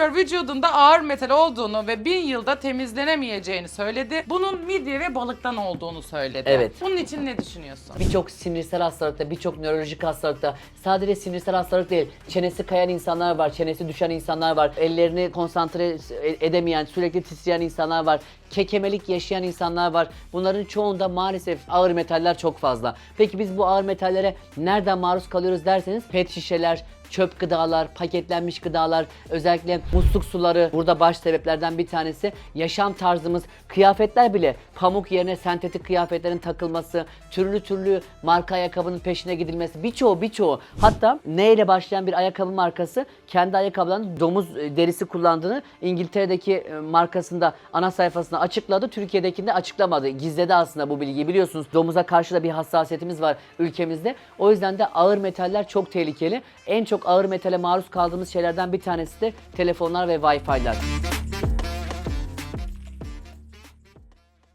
Fleur vücudunda ağır metal olduğunu ve bin yılda temizlenemeyeceğini söyledi. Bunun midye ve balıktan olduğunu söyledi. Evet. Bunun için ne düşünüyorsun? Birçok sinirsel hastalıkta, birçok nörolojik hastalıkta sadece sinirsel hastalık değil, çenesi kayan insanlar var, çenesi düşen insanlar var, ellerini konsantre edemeyen, sürekli titreyen insanlar var, kekemelik yaşayan insanlar var. Bunların çoğunda maalesef ağır metaller çok fazla. Peki biz bu ağır metallere nereden maruz kalıyoruz derseniz pet şişeler, çöp gıdalar, paketlenmiş gıdalar, özellikle musluk suları burada baş sebeplerden bir tanesi. Yaşam tarzımız, kıyafetler bile pamuk yerine sentetik kıyafetlerin takılması, türlü türlü marka ayakkabının peşine gidilmesi, birçoğu birçoğu. Hatta ne ile başlayan bir ayakkabı markası kendi ayakkabılarında domuz e, derisi kullandığını İngiltere'deki e, markasında ana sayfasında açıkladı. Türkiye'dekinde açıklamadı. Gizledi aslında bu bilgiyi. Biliyorsunuz domuza karşı da bir hassasiyetimiz var ülkemizde. O yüzden de ağır metaller çok tehlikeli. En çok ağır metale maruz kaldığımız şeylerden bir tanesi de telefonlar ve Wi-Fi'ler.